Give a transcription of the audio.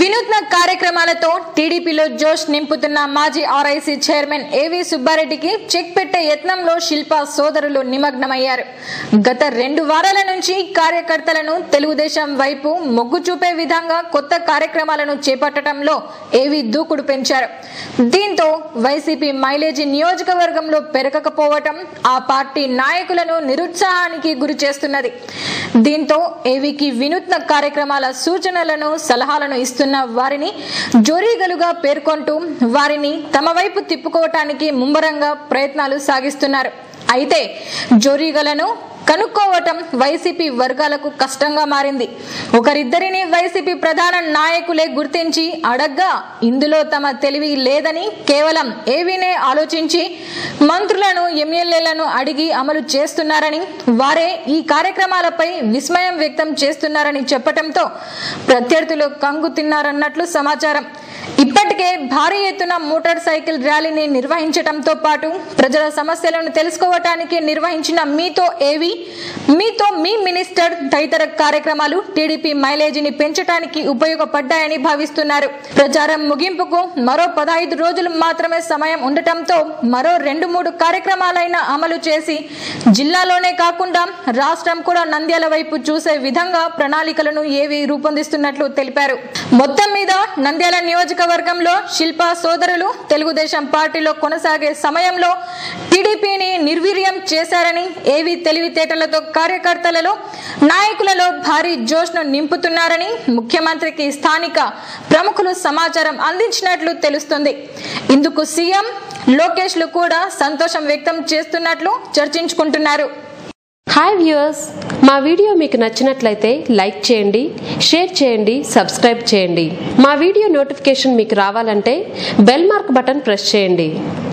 వినూత్న కార్యక్రమాలతో టీడీపీలో జోష్ నింపుతున్న మాజీ ఆర్ఐసీ చైర్మన్ ఏవి సుబ్బారెడ్డికి చెక్ పెట్టే యత్నంలో శిల్పా సోదరులు నిమగ్నమయ్యారు. గత రెండు వారాల నుంచి కార్యకర్తలను తెలుగుదేశం వైపు మొగ్గు చూపే విధంగా కొత్త కార్యక్రమాలను చేపట్టడంలో ఏవి దూకుడు పెంచారు. దీంతో వైసీపీ మైలేజీ నియోజకవర్గంలో పెరగకపోవటం ఆ పార్టీ నాయకులను నిరుత్సాహానికి గురి చేస్తున్నది. దీంతో ఏవికి వినూత్న కార్యక్రమాల సూచనలను సలహాలను చేస్తున్న వారిని జోరీగలుగా పేర్కొంటూ వారిని తమ వైపు తిప్పుకోవటానికి ముమ్మరంగా ప్రయత్నాలు సాగిస్తున్నారు. అయితే జోరీగలను కనుక్కోవటం వైసీపీ వర్గాలకు కష్టంగా మారింది. ఒకరిద్దరిని వైసీపీ ప్రధాన నాయకులే గుర్తించి అడగ్గా ఇందులో తమ తెలివి లేదని కేవలం ఏవీనే ఆలోచించి మంత్రులను ఎమ్మెల్యేలను అడిగి అమలు చేస్తున్నారని వారే ఈ కార్యక్రమాలపై విస్మయం వ్యక్తం చేస్తున్నారని చెప్పటంతో ప్రత్యర్థులు కంగు తిన్నారన్నట్లు సమాచారం. ఇప్పటికే భారీ ఎత్తున మోటార్ సైకిల్ ర్యాలీని నిర్వహించడంతో పాటు ప్రజల సమస్యలను తెలుసుకోవటానికి నిర్వహించిన మీతో ఏవి మీతో మీ మినిస్టర్ తదితర కార్యక్రమాలు టీడీపీ మైలేజీని పెంచడానికి ఉపయోగపడ్డాయని భావిస్తున్నారు. ప్రచారం ముగింపుకు మరో పదహైదు రోజులు మాత్రమే సమయం ఉండటంతో మరో రెండు మూడు కార్యక్రమాలైన అమలు చేసి జిల్లాలోనే కాకుండా రాష్ట్రం కూడా నంద్యాల వైపు చూసే విధంగా ప్రణాళికలను ఏవి రూపొందిస్తున్నట్లు తెలిపారు. మొత్తం మీద నంద్యాల నియోజకవర్గంలో శిల్పా సోదరులు తెలుగుదేశం పార్టీలో కొనసాగే సమయంలో టీడీపీని నిర్వీర్యం చేశారని ఏవి తెలివితేటలతో కార్యకర్తలలో నాయకులలో భారీ జోష్ను నింపుతున్నారని ముఖ్యమంత్రికి స్థానిక ప్రముఖులు సమాచారం అందించినట్లు తెలుస్తుంది. ఇందుకు సీఎం లోకేష్లు కూడా సంతోషం వ్యక్తం చేస్తున్నట్లు చర్చించుకుంటున్నారు. హాయ్ వ్యూయర్స్ మా వీడియో మీకు నచ్చినట్లయితే లైక్ చేయండి షేర్ చేయండి సబ్స్క్రైబ్ చేయండి. మా వీడియో నోటిఫికేషన్ మీకు రావాలంటే బెల్ మార్క్ బటన్ ప్రెస్ చేయండి.